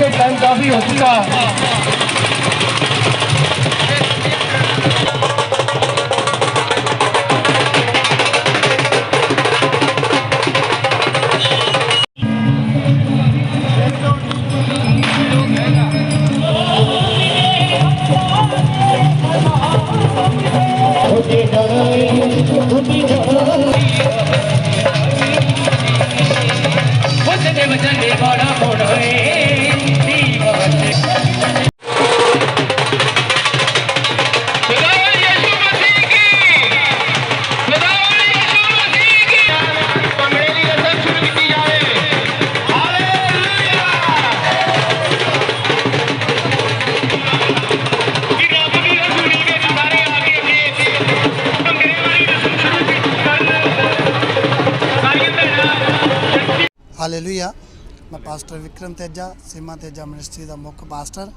ਥੋੜਾ ਦੇਰ ਕਿਉਂਕਿ ਟਾਈਮ ਕਾਫੀ ਹਾਲੇਲੂਇਆ ਮੈਂ ਪਾਸਟਰ ਵਿਕਰਮ ਤੇਜਾ ਸੀਮਾ ਤੇਜਾ ਮਿਨਿਸਟਰੀ ਦਾ ਮੁੱਖ ਪਾਸਟਰ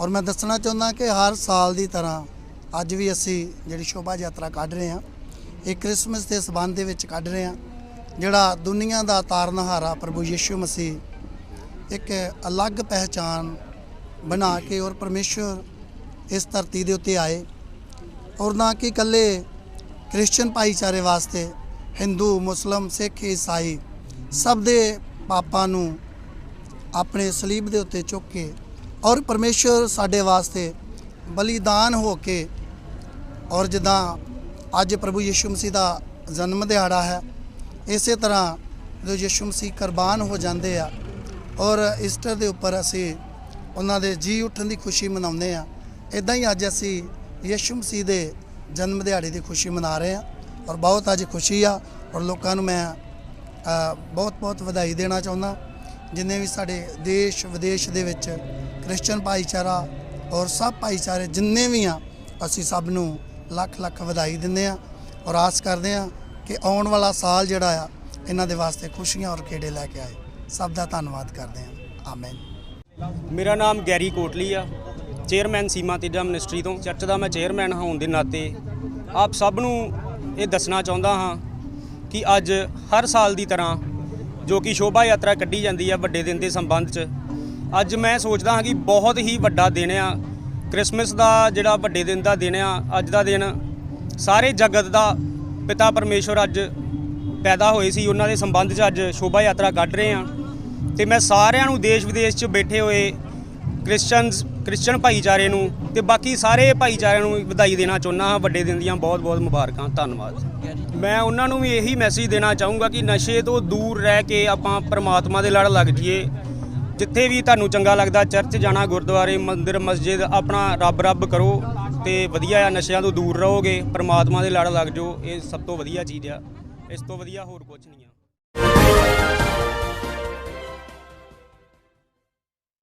ਔਰ ਮੈਂ ਦੱਸਣਾ ਚਾਹੁੰਦਾ ਕਿ ਹਰ ਸਾਲ ਦੀ ਤਰ੍ਹਾਂ ਅੱਜ ਵੀ ਅਸੀਂ ਜਿਹੜੀ ਸ਼ੋਭਾ ਯਾਤਰਾ ਕੱਢ ਰਹੇ ਹਾਂ ਇਹ ਕ੍ਰਿਸਮਸ ਦੇ ਸਬੰਧ ਦੇ ਵਿੱਚ ਕੱਢ ਰਹੇ ਹਾਂ ਜਿਹੜਾ ਦੁਨੀਆ ਦਾ ਤਾਰਨਹਾਰਾ ਪ੍ਰਭੂ ਯੀਸ਼ੂ ਮਸੀਹ ਇੱਕ ਅਲੱਗ ਪਹਿਚਾਨ ਬਣਾ ਕੇ ਔਰ ਪਰਮੇਸ਼ਵਰ ਇਸ ਧਰਤੀ ਦੇ ਉੱਤੇ ਆਏ ਔਰ ਨਾ ਕਿ ਇਕੱਲੇ ਕ੍ਰਿਸਚੀਅਨ ਭਾਈਚਾਰੇ ਵਾਸਤੇ ਹਿੰਦੂ ਮੁਸਲਮ ਸਿੱਖ ਈਸਾਈ ਸਭ ਦੇ ਪਾਪਾਂ ਨੂੰ ਆਪਣੇ ਸਲੀਬ ਦੇ ਉੱਤੇ ਚੁੱਕ ਕੇ ਔਰ ਪਰਮੇਸ਼ਵਰ ਸਾਡੇ ਵਾਸਤੇ ਬਲੀਦਾਨ ਹੋ ਕੇ ਔਰ ਜਿੱਦਾਂ ਅੱਜ ਪ੍ਰਭੂ ਯਿਸੂ ਮਸੀਹ ਦਾ ਜਨਮ ਦਿਹਾੜਾ ਹੈ, ਇਸੇ ਤਰ੍ਹਾਂ ਜਦੋਂ ਯਿਸੂ ਮਸੀਹ ਕੁਰਬਾਨ ਹੋ ਜਾਂਦੇ ਆ ਔਰ ਈਸਟਰ ਦੇ ਉੱਪਰ ਅਸੀਂ ਉਹਨਾਂ ਦੇ ਜੀ ਉੱਠਣ ਦੀ ਖੁਸ਼ੀ ਮਨਾਉਂਦੇ ਆ। ਇਦਾਂ ਹੀ ਅੱਜ ਅਸੀਂ ਯਿਸੂ ਮਸੀਹ ਦੇ ਜਨਮ ਦਿਹਾੜੇ ਦੀ ਖੁਸ਼ੀ ਮਨਾ ਰਹੇ ਆ ਔਰ ਬਹੁਤ ਅੱਜ ਖੁਸ਼ੀ ਆ ਔਰ ਲੋਕਾਂ ਨੂੰ ਮੈਂ ਬਹੁਤ ਬਹੁਤ ਵਧਾਈ ਦੇਣਾ ਚਾਹੁੰਦਾ। ਜਿੰਨੇ ਵੀ ਸਾਡੇ ਦੇਸ਼ ਵਿਦੇਸ਼ ਦੇ ਵਿੱਚ ਕ੍ਰਿਸਚੀਅਨ ਭਾਈਚਾਰਾ ਔਰ ਸਭ ਭਾਈਚਾਰੇ ਜਿੰਨੇ ਵੀ ਆ, ਅਸੀਂ ਸਭ ਨੂੰ ਲੱਖ ਲੱਖ ਵਧਾਈ ਦਿੰਦੇ ਆ ਔਰ ਆਸ ਕਰਦੇ ਆ ਕਿ ਆਉਣ ਵਾਲਾ ਸਾਲ ਜਿਹੜਾ ਆ, ਇਹਨਾਂ ਦੇ ਵਾਸਤੇ ਖੁਸ਼ੀਆਂ ਔਰ ਖੇੜੇ ਲੈ ਕੇ ਆਏ। ਸਭ ਦਾ ਧੰਨਵਾਦ ਕਰਦੇ ਆ। ਆਮੀਨ। ਮੇਰਾ ਨਾਮ ਗੈਰੀ ਕੋਟਲੀ ਆ। ਚੇਅਰਮੈਨ ਸੀਮਾ ਤੇਜਾ ਮਿਨਿਸਟਰੀ ਤੋਂ। ਚਰਚ ਦਾ ਮੈਂ ਚੇਅਰਮੈਨ ਹਾਂ ਹੋਣ ਦੇ ਨਾਤੇ। ਆਪ ਸਭ ਨੂੰ ਇਹ ਦੱਸਣਾ ਚਾਹੁੰਦਾ ਹਾਂ ਕਿ ਅੱਜ ਹਰ ਸਾਲ ਦੀ ਤਰ੍ਹਾਂ ਜੋ ਕਿ ਸ਼ੋਭਾ ਯਾਤਰਾ ਕੱਢੀ ਜਾਂਦੀ ਹੈ ਵੱਡੇ ਦਿਨ ਦੇ ਸੰਬੰਧ 'ਚ, ਅੱਜ ਮੈਂ ਸੋਚਦਾ ਹਾਂ ਕਿ ਬਹੁਤ ਹੀ ਵੱਡਾ ਦਿਨ ਆ। ਕ੍ਰਿਸਮਸ ਦਾ ਜਿਹੜਾ ਵੱਡੇ ਦਿਨ ਦਾ ਦਿਨ ਆ, ਅੱਜ ਦਾ ਦਿਨ, ਸਾਰੇ ਜਗਤ ਦਾ ਪਿਤਾ ਪਰਮੇਸ਼ਵਰ ਅੱਜ ਪੈਦਾ ਹੋਏ ਸੀ। ਉਹਨਾਂ ਦੇ ਸੰਬੰਧ 'ਚ ਅੱਜ ਸ਼ੋਭਾ ਯਾਤਰਾ ਕੱਢ ਰਹੇ ਆ ਤੇ ਮੈਂ ਸਾਰਿਆਂ ਨੂੰ ਦੇਸ਼ ਵਿਦੇਸ਼ 'ਚ ਬੈਠੇ ਹੋਏ ਕ੍ਰਿਸਚੀਅਨਸ ਕ੍ਰਿਸਚੀਅਨ ਭਾਈਚਾਰੇ ਨੂੰ ਤੇ ਬਾਕੀ ਸਾਰੇ ਭਾਈਚਾਰਿਆਂ ਨੂੰ ਵਧਾਈ ਦੇਣਾ ਚਾਹੁੰਦਾ ਹਾਂ, ਵੱਡੇ ਦਿਨ ਦੀਆਂ ਬਹੁਤ-ਬਹੁਤ ਮੁਬਾਰਕਾਂ, ਧੰਨਵਾਦ। ਮੈਂ ਉਹਨਾਂ ਨੂੰ ਵੀ ਇਹੀ ਮੈਸੇਜ ਦੇਣਾ ਚਾਹੂੰਗਾ ਕਿ ਨਸ਼ੇ ਤੋਂ ਦੂਰ ਰਹਿ ਕੇ ਆਪਾਂ ਪਰਮਾਤਮਾ ਦੇ ਲੜ ਲੱਗ ਜਾਈਏ। ਜਿੱਥੇ ਵੀ ਤੁਹਾਨੂੰ ਚੰਗਾ ਲੱਗਦਾ, ਚਰਚ ਜਾਣਾ, ਗੁਰਦੁਆਰੇ, ਮੰਦਿਰ, ਮਸਜਿਦ, ਆਪਣਾ ਰੱਬ ਰੱਬ ਕਰੋ ਤੇ ਵਧੀਆ ਆ, ਨਸ਼ਿਆਂ ਤੋਂ ਦੂਰ ਰਹੋਗੇ, ਪਰਮਾਤਮਾ ਦੇ ਲੜ ਲੱਗ ਜਾਓ, ਇਹ ਸਭ ਤੋਂ ਵਧੀਆ ਚੀਜ਼ ਆ। ਇਸ ਤੋਂ ਵਧੀਆ ਹੋਰ ਕੁਝ ਨਹੀਂ ਆ।